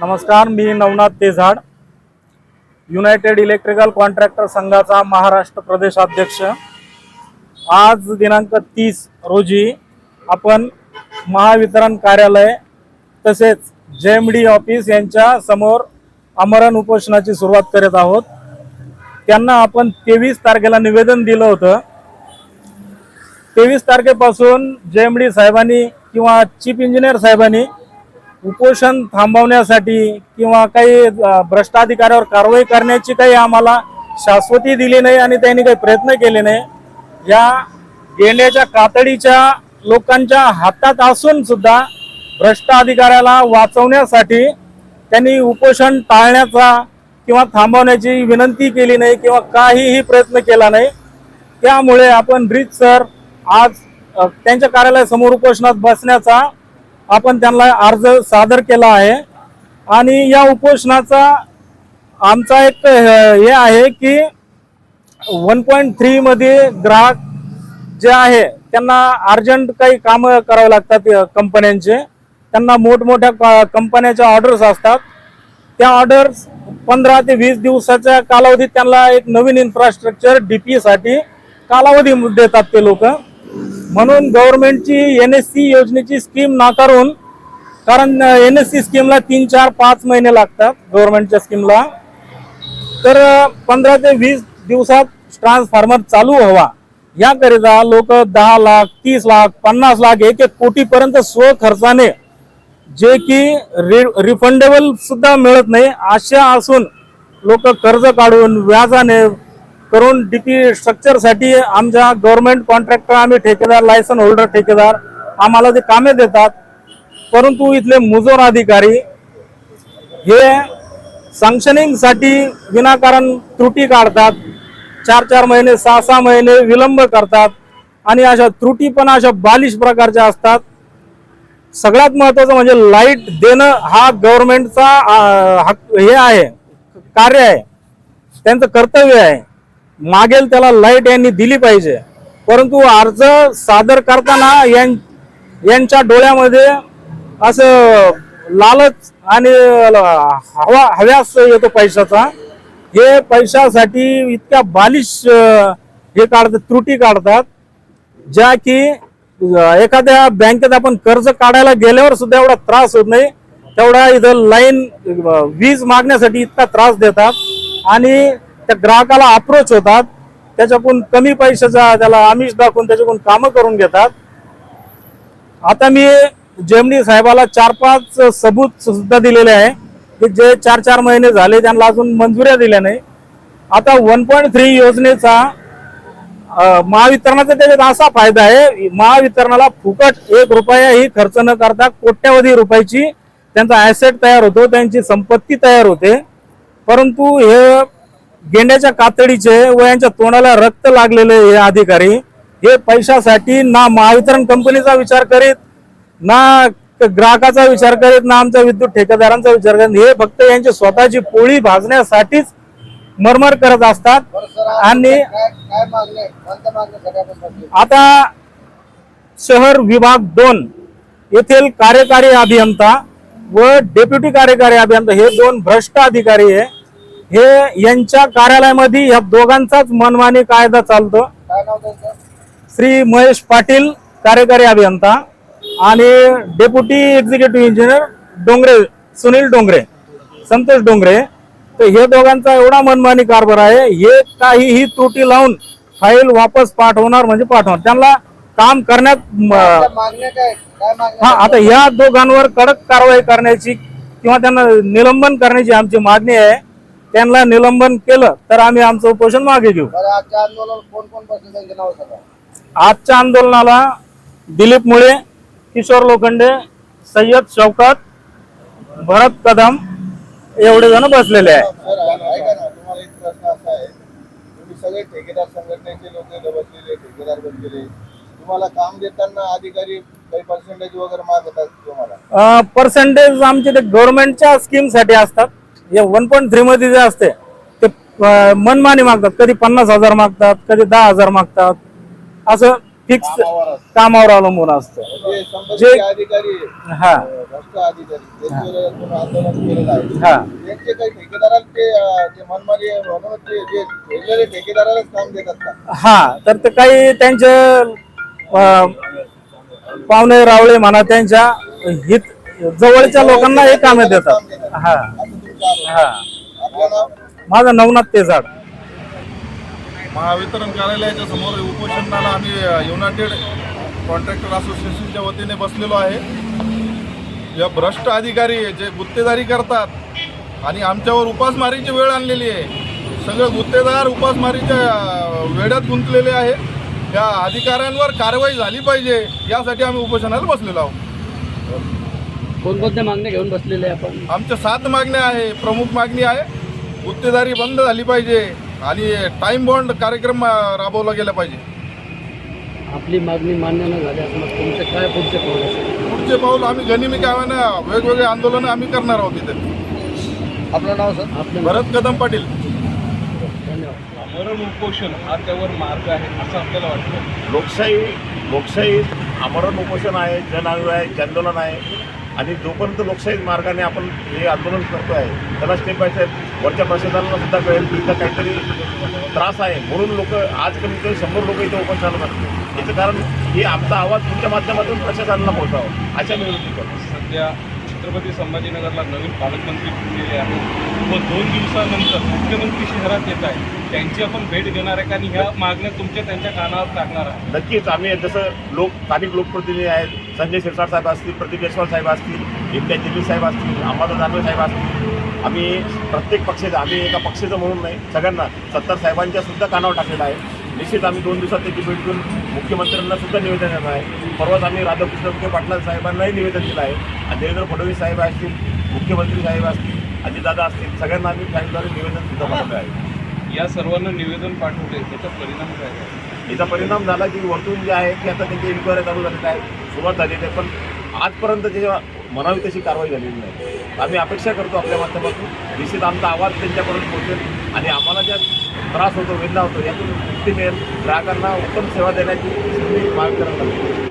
नमस्कार मी Navnath Tezhad. United electrical contractor संघाचा महाराष्ट्र प्रदेश अध्यक्ष. आज दिनांक तीस रोजी आपण महावितरण कार्यालय तसेच जे एम डी ऑफिस यांच्या समोर आमरण उपोषणाची सुरुवात करत आहोत. त्यांना आपण तेवीस तारखेला निवेदन दिलं होतं. तेवीस तारखेपासून जे एम डी साहेबांनी किंवा चीफ इंजिनियर साहेबांनी उपोषण थांबवण्यासाठी किंवा काही भ्रष्टाधिकाऱ्यावर कारवाई करण्याची काही आम्हाला शाश्वती दिली नाही आणि त्यांनी काही प्रयत्न केले नाही या गेल्याच्या कातडीच्या लोकांच्या हातात असून सुद्धा भ्रष्ट अधिकाऱ्याला वाचवण्यासाठी त्यांनी उपोषण टाळण्याचा किंवा थांबवण्याची विनंती केली नाही किंवा काहीही प्रयत्न केला नाही. त्यामुळे आपण ब्रिज सर आज त्यांच्या कार्यालयासमोर उपोषणात बसण्याचा आपण त्यांना अर्ज सादर केला आहे. आणि या उपोषणाचा आमचा एक हे आहे की वन पॉईंट थ्रीमध्ये ग्राहक जे आहे त्यांना अर्जंट काही कामं करावे लागतात कंपन्यांचे. त्यांना मोठमोठ्या कंपन्याच्या ऑर्डर्स असतात. त्या ऑर्डर्स पंधरा ते वीस दिवसाच्या कालावधीत त्यांना एक नवीन इन्फ्रास्ट्रक्चर डीपी साठी कालावधी देतात ते लोक. म्हणून गव्हर्नमेंटची एन एस सी योजनेची स्कीम नाकारून कारण एन एस सी स्कीमला तीन चार पाच महिने लागतात गव्हर्नमेंटच्या स्कीमला. तर पंधरा ते वीस दिवसात ट्रान्सफॉर्मर चालू हवा याकरिता लोक दहा लाख तीस लाख पन्नास लाख एक एक कोटीपर्यंत स्वखर्चाने जे की रिफंडेबल सुद्धा मिळत नाही अशा असून लोक कर्ज काढून व्याजाने करून डीपी स्ट्रक्चरसाठी आमच्या गव्हर्नमेंट कॉन्ट्रॅक्टर आम्ही ठेकेदार लायसन होल्डर ठेकेदार आम्हाला ते कामे देतात परंतु इथले मुजोर अधिकारी हे सँक्शनिंगसाठी विनाकारण त्रुटी काढतात. चार चार महिने सहा सहा महिने विलंब करतात आणि अशा त्रुटी पण अशा बालिश प्रकारच्या असतात. सगळ्यात महत्त्वाचं म्हणजे लाइट देणं हा गव्हर्नमेंटचा हक हे आहे कार्य आहे. त्यांचं कर्तव्य आहे. मागेल त्याला लाइट यांनी दिली पाहिजे. परंतु अर्ज सादर करताना यां- यांच्या डोळ्यामध्ये असं लालच आणि हवा हव्यास येतो पैशाचा. हे पैशासाठी इतक्या बालिश हे काढतात त्रुटी काढतात ज्या की एखाद्या बँकेत आपण कर्ज काढायला गेल्यावर सुद्धा एवढा त्रास होत नाही. तेवढा इथं लाईन वीज मागण्यासाठी इतका त्रास देतात. आणि त्या ग्राहकाला अप्रोच होतात. त्याच्याकडून कमी पैशाचा त्याला आमिष दाखवून त्याच्याकडून कामं करून घेतात. आता मी जेमनी साहेबाला चार पाच सबूत सुद्धा दिलेले आहे. की जे चार चार महिने झाले त्यांना अजून मंजुऱ्या दिल्या नाही. आता वन पॉईंट थ्री योजनेचा महावितरणाचा त्याच्यात असा फायदा आहे महावितरणाला फुकट एक रुपयाही खर्च न करता कोट्यावधी रुपयाची त्यांचा ऍसेट तयार होतो त्यांची संपत्ती तयार होते. परंतु हे गेंड्याच्या कातडीचे व यांच्या तोंडाला रक्त लागलेले हे अधिकारी हे पैशासाठी ना महावितरण कंपनीचा विचार करीत ना ग्राहकाचा विचार करीत ना आमच्या विद्युत ठेकेदारांचा विचार करीत हे फक्त यांची स्वतःची पोळी भाजण्यासाठीच मरमर करत असतात. आणि आता शहर विभाग दोन येथील कार्यकारी अभियंता व डेप्युटी कार्यकारी अभियंता हे दोन भ्रष्ट अधिकारी आहे हे यांच्या कार्यालयामध्ये या दोघांचाच मनमानी कायदा चालतो. श्री महेश पाटील कार्यकारी अभियंता आणि deputy executive engineer Dongre Sunil Dongre Santosh Dongre. तर हे दोघांचा एवढा मनमानी कारभार आहे हे काहीही त्रुटी लावून फाईल वापस पाठवणार म्हणजे पाठवणार. त्यांना काम करण्यात हा आता या दोघांवर कडक कारवाई करण्याची किंवा त्यांना निलंबन करण्याची आमची मागणी आहे. त्यांना निलंबन केलं तर आम्ही आमचं उपोषण मागे घेऊ. आजच्या आंदोलनात कोण कोण बसले त्यांचे नाव सांगा. आजच्या आंदोलनाला दिलीप मुळे किशोर लोखंडे सय्यद शौकत भरत कदम एवढे जण बसलेले आहे सर, ऐका ना तुम्हाला एक प्रश्न असा आहे. तुम्ही सगळे ठेकेदार संघटनेचे लोक इथं बसलेले ठेकेदार बसलेले. तुम्हाला काम देताना अधिकारी काही पर्सेंटेज वगैरे मागतात तुम्हाला? पर्सेंटेज आमचे ते गव्हर्नमेंटच्या स्कीमसाठी असतात. हे वन पॉईंट थ्री मध्ये जे असते ते मनमानी मागतात. कधी पन्नास हजार मागतात कधी दहा हजार मागतात. असं फिक्स कामावर अवलंबून असतं. जे संबंधित जे- हा. हा. हा. तर ते काही त्यांचे पाहुणे रावळे म्हणा त्यांच्या हित जवळच्या लोकांना हे कामे देतात. हा. हा. माझा माझं नवनाथ तेजाड महावितरण कार्यालयाच्या समोर उपोषणाला आम्ही युनायटेड कॉन्ट्रॅक्टर असोसिएशनच्या वतीने बसलेलो आहे. या भ्रष्ट अधिकारी जे गुत्तेदारी करतात आणि आमच्यावर उपासमारीची वेळ आणलेली आहे. सगळे गुत्तेदार उपासमारीच्या वेड्यात गुंतलेले आहे या अधिकाऱ्यांवर कारवाई झाली पाहिजे यासाठी आम्ही उपोषणाला बसलेलो आहोत. कोणकोणत्या मागण्या घेऊन बसलेले आहे आपण? आमच्या सात मागण्या आहे प्रमुख मागणी आहे. गुत्तेदारी बंद झाली पाहिजे आणि टाईम बॉन्ड कार्यक्रम राबवला गेला पाहिजे. आपली मागणी मान्य न झाल्यास मग तुमचे काय पुढचे पाऊल असेल? पुढचे पाऊल आम्ही गनिमी कामानं वेगवेगळे आंदोलन आम्ही करणार आहोत इथे. आपलं नाव सर? आपलं भरत कदम पाटील. धन्यवाद. आमरण उपोषण हा त्यावर मार्ग आहे असं आपल्याला वाटतं. लोकशाही लोकशाहीत आमरण उपोषण आहे जन आहे जनआंदोलन आहे. आणि जोपर्यंत लोकशाही मार्गाने आपण हे आंदोलन करतो आहे त्याला स्टेप बाय स्टेप वरच्या प्रशासनाला सुद्धा कळेल की इथं काहीतरी त्रास आहे. म्हणून लोक आज कमी कमी शंभर लोक ओपन चालत बसले याचं कारण हे आमचा आवाज तुमच्या माध्यमातून प्रशासनाला पोहोचावा अशा विनंती करतो. सध्या छत्रपती संभाजीनगरला नवीन पालकमंत्री फुटलेले आहेत? व दोन दिवसानंतर मुख्यमंत्री शहरात येत आहे त्यांची आपण भेट घेणार आहे आणि ह्या मागण्या तुमच्या त्यांच्या कानावर टाकणार आहे. नक्कीच आम्ही जसं लोक स्थानिक लोकप्रतिनिधी आहेत संजय शिरसाट साहेब असतील प्रदीप जयस्वाल साहेब असतील एकट्या दिल्ली साहेब असतील अंबादास दानवे साहेब असतील आम्ही प्रत्येक पक्षाचं आम्ही एका पक्षाचं म्हणून नाही सगळ्यांना सत्तार साहेबांच्या सुद्धा कानावर टाकलेलं आहे. निश्चित आम्ही दोन दिवसात त्याची भेट घेऊन मुख्यमंत्र्यांना सुद्धा निवेदन देणार आहे. परवाच आम्ही राधाकृष्ण विखे पाटला साहेबांनाही निवेदन दिलं आहे. आणि देवेंद्र फडणवीस साहेब असतील मुख्यमंत्री साहेब असतील अजितदादा असतील सगळ्यांना आम्ही फाईलद्वारे निवेदन सुद्धा पाठवलं आहे. या सर्वांना निवेदन पाठवले त्याचा परिणाम काय आहे याचा परिणाम झाला की वरतून जे आहे की आता त्यांची इन्क्वायरी चालू झालेली आहे सुरुवात झालेली आहे. पण आजपर्यंत त्याच्या म्हणावी तशी कारवाई झालेली नाही. आम्ही अपेक्षा करतो आपल्या माध्यमातून निश्चित आमचा आवाज त्यांच्यापर्यंत पोहोचेल आणि आम्हाला ज्या त्रास होतो वेदना होतो यातून मुक्ती मिळेल. ग्राहकांना उत्तम सेवा देण्याची संधी मागणी करायला लागते.